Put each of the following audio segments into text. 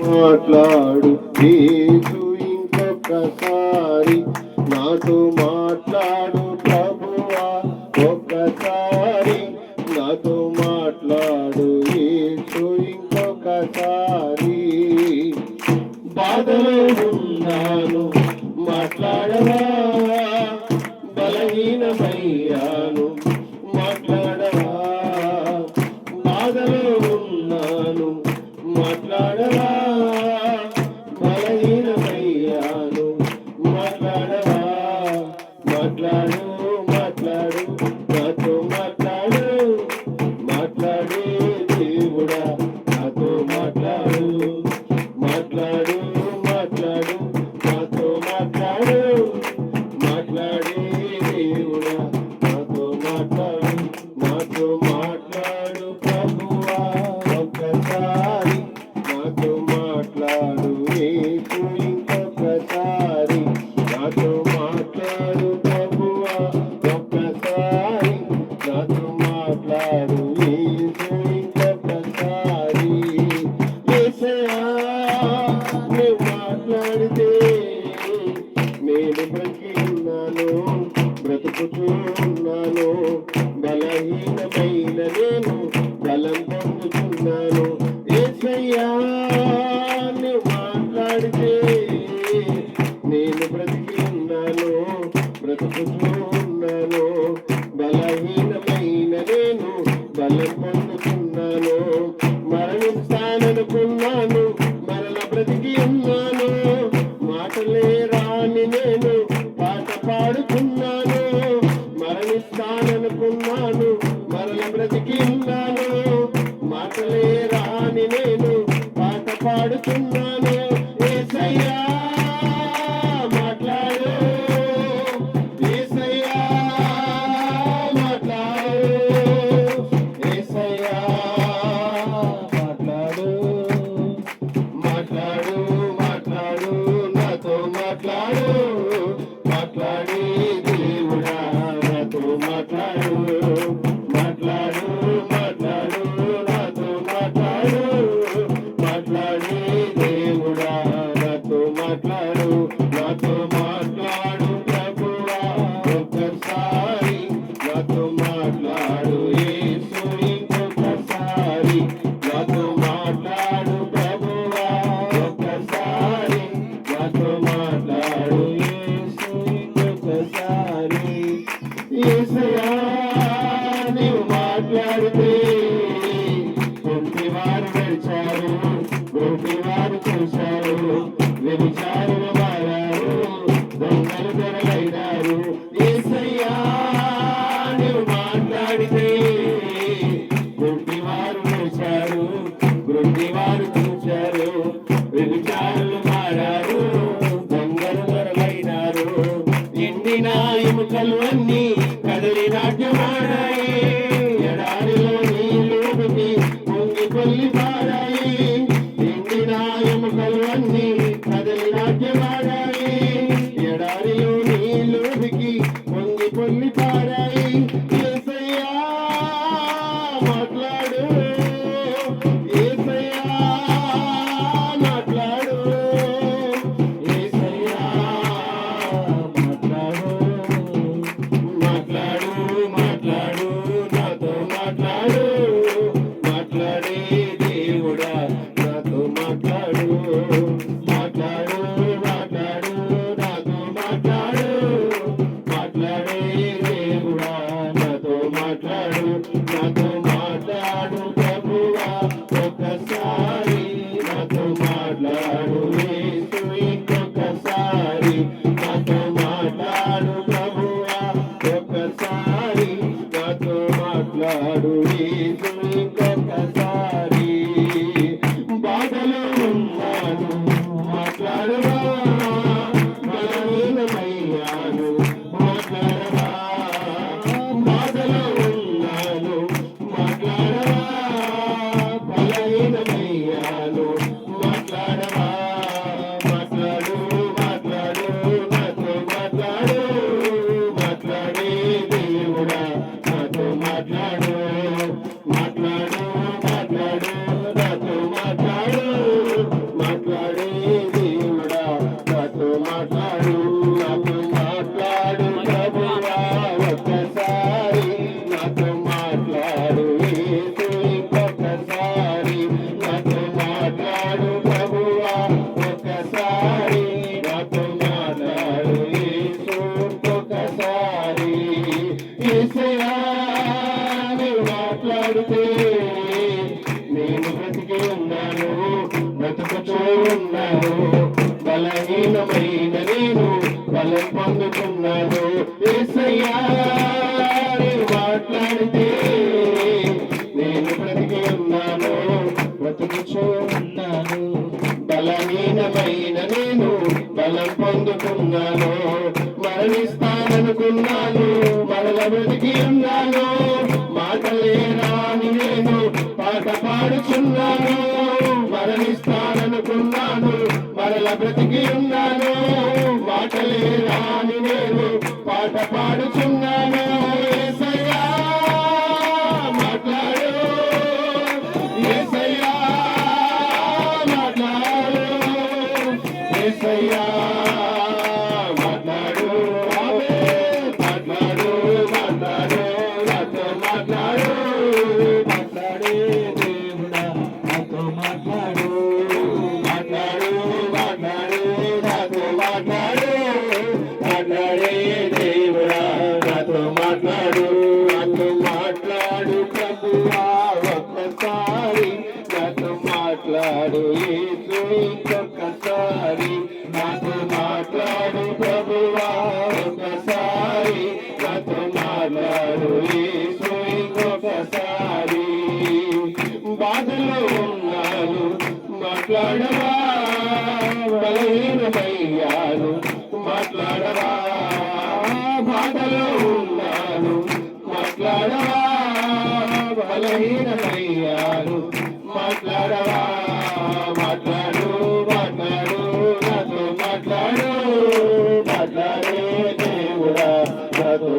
మాట్లాడు. యేసు ఇంకొకసారి నాతో మాట్లాడు ప్రభువా ఒక్కసారి. నాతో మాట్లాడు. యేసు ఇంకొకసారి బాధలో Butler.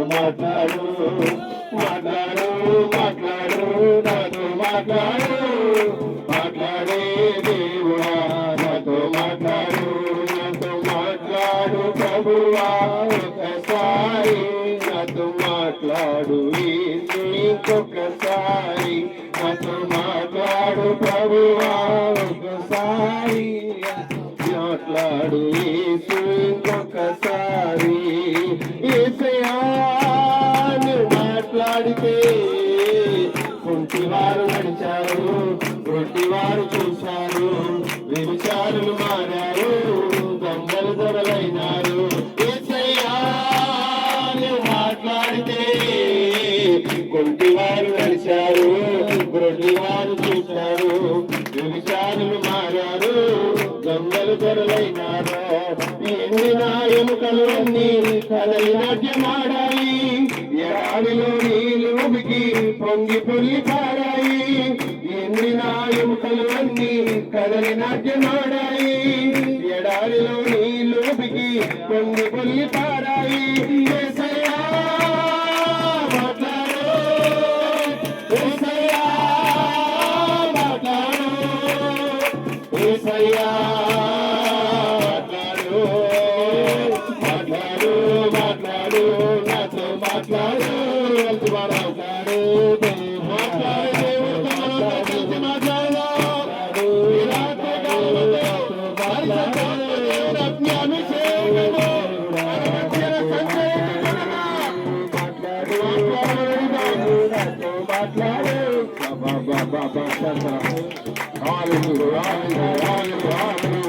మాట్లాడు మాట్లాడు మాట్లాడు నాతో మాట్లాడు. మాట్లాడే దేవుడా నాతో మాట్లాడు నాతో మాట్లాడు ప్రభువా ఒకసారి నాతో మాట్లాడు ఇంకొకసారి నాతో మాట్లాడు ప్రభువా ఒకసారి మాట్లాడు ఇంకొకసారి గుడ్డివారు నడిచారు. గుడ్డివారు చూసి తొలి పారాయి ఎన్ని నాయకులు అన్ని కదలి నాట్యమాడాయి. ఎడారిలో నీళ్ళు బిగి కొన్ని పారాయి ba ba ba ba. Hallelujah, hallelujah, hallelujah.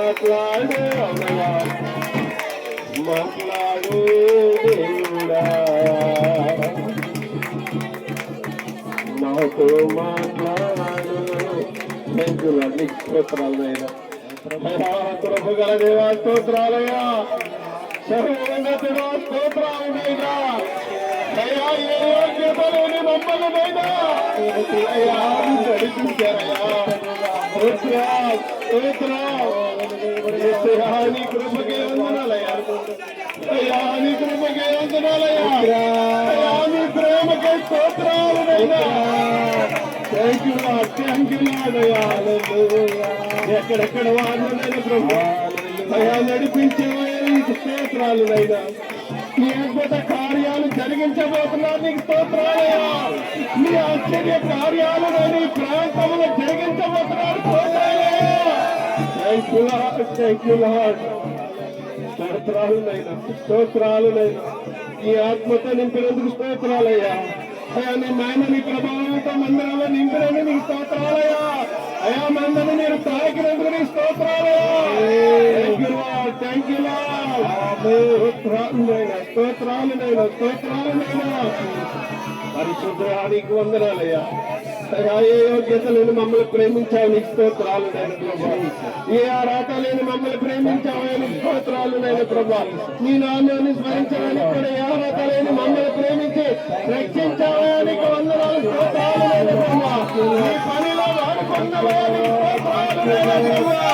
మాట్లాడు. అవునయ్యా మాట్లాడు దేవుడా మాతో మాట్లాడు అన్ని కృపగల దేవా స్తోత్రాలయ్యా సర్వోన్నతుడా అయ్యా ఏ అయ్యా నడిపించారయ్యా స్తోత్రం స్తోత్రం నీ కృపకే వందనాలయ్యా. అయ్యా నీ కృపకే వందనాలయ్యా. నీ ప్రేమకే thank you Lord thank you Lord అయ్యా. ఎక్కడెక్కడ వాడినైనా ప్రభు అయ్యా నడిపించే స్తోత్రాలనైనా. నీ అద్భుత కార్యాలు జరిగించబోతున్నారు నీకు స్తోత్రాలయ్యా. నీ ఆశ్చర్య కార్యాలు నీ ప్రాంతంలో జరిగించబోతున్నారు స్తోత్రాలయ్యా. Thank you Lord thank you Lord స్తోత్రాలునైనా స్తోత్రాలునైనా ఈ ఆత్మతో నింపినందుకు స్తోత్రాలయ్యా. అయ్యా నీ మహిమ నీ ప్రభావంతో మందిరాల్లో నింపినందుకు నీకు స్తోత్రాలయ్యా. అయ్యా మందని మీరు తాకినందుకు నీ స్తోత్రాలయ్యా. థ్యాంక్ యూ స్తోత్రాలునైనా స్తోత్రాలునైనా స్తోత్రాలునైనా పరిశుద్ధానికి వందనాలయ్యా. ఏ యోగ్యత లేని మమ్మల్ని ప్రేమించావు నీకు స్తోత్రాలు నేను ప్రభా. ఏ అర్హత లేని మమ్మల్ని ప్రేమించావు నీకు స్తోత్రాలు నేను ప్రభా. నీ నామాన్ని స్మరించడానికి కూడా ఏ అర్హత లేని మమ్మల్ని ప్రేమించి రక్షించావా నీకు వందనాలు స్తోత్రాలు నేను ప్రభా. నీ పనిలో వాడుకున్నవా నీకు స్తోత్రాలు నేను ప్రభా.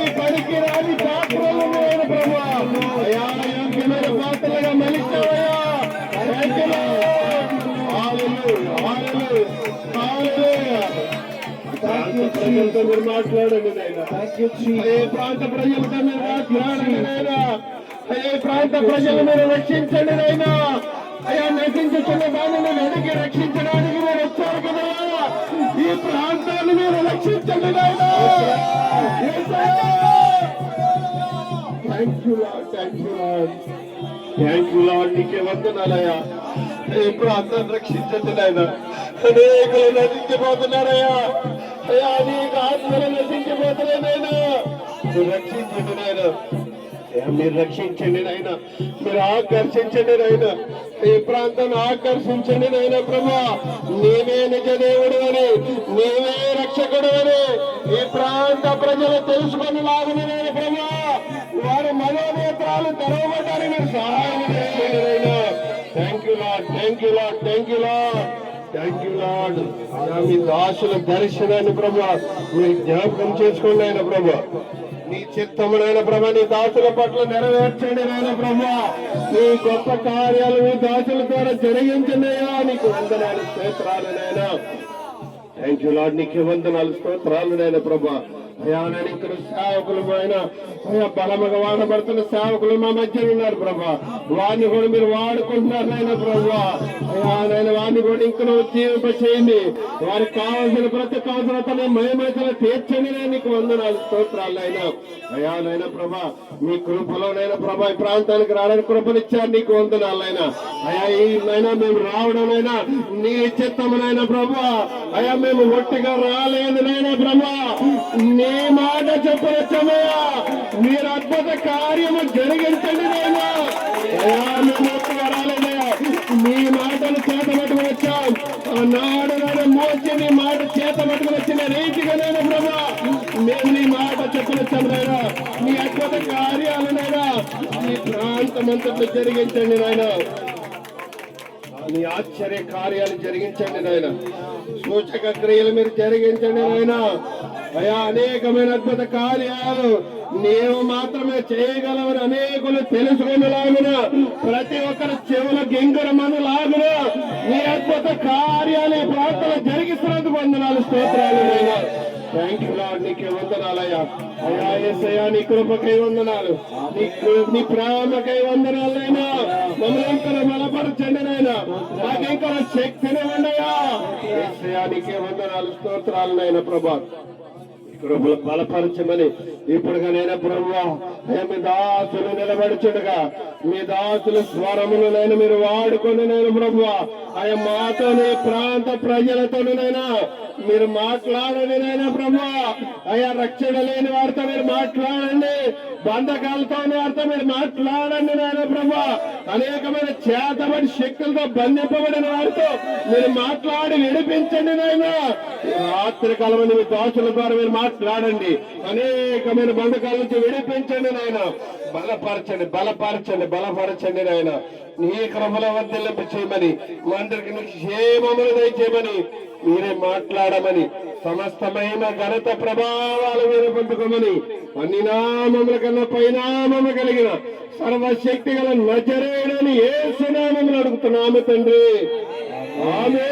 ఈ పనికి రాని పాత్రలు ప్రజలతో మీరు మాట్లాడండి నాయన ఏ ప్రాంత ప్రజలతో మీరు మాట్లాడండి నాయన ఏ ప్రాంత ప్రజలు మీరు రక్షించండి నాయన అయ్యా నశించుతున్న దానిని అడిగి రక్షించడానికి మీరు వచ్చారు కదా ఈ ప్రాంతాన్ని మీరు రక్షించండి నాయన thank you Lord thank you Lord thank you Lord నీకే వందనాలయ్యా ఈ ప్రాంతాన్ని రక్షించండి నాయన. అనేకులు నశించిపోతున్నారయ్యా. అయ్యా అనేక ఆత్మలు నశించిపోతున్నాయినా మీరు రక్షించండి నాయన. మీరు రక్షించండి నాయన. మీరు ఆకర్షించండి నాయన. ఈ ప్రాంతాన్ని ఆకర్షించండి నాయన ప్రభా. నీవే నిజ దేవుడు అని నీవే రక్షకుడు అని ఈ ప్రాంత ప్రజలు తెలుసుకొని లాగని నేను ప్రభా. వారి మనోనేత్రాలు తెరవబడ్డానికి మీరు సహాయం చేయండి. Lord thank you Lord thank you Lord thank you Lord అయ్యా మీ దాసుల దర్శనాన్ని ప్రభా మీరు జ్ఞాపకం చేసుకోండి ఆయన ప్రభా. నీ చిత్తమునైన ప్రభా నీ దాసుల పట్ల నెరవేర్చండి నాయన ప్రభా. నీ గొప్ప కార్యాలు మీ దాసుల ద్వారా జరిగించినయా? నీకు వందనాలు స్తోత్రాలు నాయన. థ్యాంక్ యూ లాడ్ నీకే వందనాలు స్తోత్రాలు నాయన ప్రభా. అయ్యా నేను ఇక్కడ సేవకులు ఆయన అయ్యా బలముగా వాడబడుతున్న సేవకులు మా మధ్య ఉన్నారు ప్రభా. వారిని కూడా మీరు వాడుకుంటున్నారు నాయన ప్రభా. అయ్యా నేను వారిని కూడా ఇంకా జీవింప చేయండి వారికి కావాల్సిన ప్రతి అవసరతని మయమైతే తీర్చండి నేను నీకు వందనాలు స్తోత్రాలు ఆయన అయ్యా నాయన ప్రభా మీ కృపలోనైనా ప్రభా ఈ ప్రాంతానికి రావడానికి కృపనిచ్చారు నీకు వందనాలైనా అయ్యా ఈ నైనా మేము రావడమైనా నీ చిత్తమునైనా ప్రభా. అయ్యా మేము ఒట్టిగా రాలేదు నైనా ప్రభా. నీ మాట చెప్పవచ్చమయ్యా మీరు అద్భుత కార్యము జరిగించండి నైనా మీ మాటలు చేత పట్టుకుని వచ్చాం. నాడు నాడు మోచి నీ మాట చేత పట్టుకుని వచ్చిన రీతిగానైనా ప్రభా మేము నీ మాట చెప్పవచ్చాం నాయనా. నీ అద్భుత కార్యాలు కార్యాలనైనా ఈ ప్రాంతమంతట్లో జరిగించండి నాయనా. నీ ఆశ్చర్య కార్యాలు జరిగించండి నాయన. సూచక క్రియలు మీరు జరిగించండి నాయన. అయా అనేకమైన అద్భుత కార్యాలు నీవు మాత్రమే చేయగలవని అనేకులు తెలుసుకునేలాగున ప్రతి ఒక్కరు చెవుల గింగురమను లాగున నీ అద్భుత కార్యాలు ఈ ప్రాంతంలో జరిగిస్తున్నందుకు వందనాలు స్తోత్రాలు థ్యాంక్ యూ లాడ్ నీకే వందనాలయ్యా. అయ్యా ఏసయ్యా నీ కృపకై వందనాలు. నీ కృ- నీ ప్రేమకై వందనాలైనా మమ్మల్ని ఇంకా బలపరచండి నాయనా. మాకు ఇంకా శక్తిని ఉండయా నీకే వందనాలు స్తోత్రాలు నాయన ప్రభా. కృపలు బలపరచమని ఇప్పుడుగా నేను ప్రభువా. మీ దాసులు నిలబడుచుండగా మీ దాసుల స్వరములు నేను మీరు వాడుకొని నేను ప్రభువా. ఆయన మాతో ప్రాంత ప్రజలతోనైనా మీరు మాట్లాడండి నైనా ప్రభా అయ్యా రక్షణ లేని వారితో మీరు మాట్లాడండి. బంధకాలతోనే అర్థం మీరు మాట్లాడండి నాయన ప్రభా. అనేకమైన చేతబడి శక్తులతో బంధింపబడిన వారితో మీరు మాట్లాడి విడిపించండి నాయన. రాత్రి కాలం మీ దోషుల ద్వారా మీరు మాట్లాడండి. అనేకమైన బంధకాల నుంచి విడిపించండి నాయన. బలపరచండి బలపరచండి బలపరచండి నాయన. నీ క్రమల వర్ధిల్లింప చేయమని మా అందరికి క్షేమములు దయచేయమని మీరే మాట్లాడమని సమస్తమైన ఘనత ప్రభావాలు మీరు పొందుకోమని అన్ని నామముల కన్నా పైనామము కలిగిన సర్వశక్తి గల నజరేడని ఏ సునామములు అడుగుతున్నాము తండ్రి. ఆమె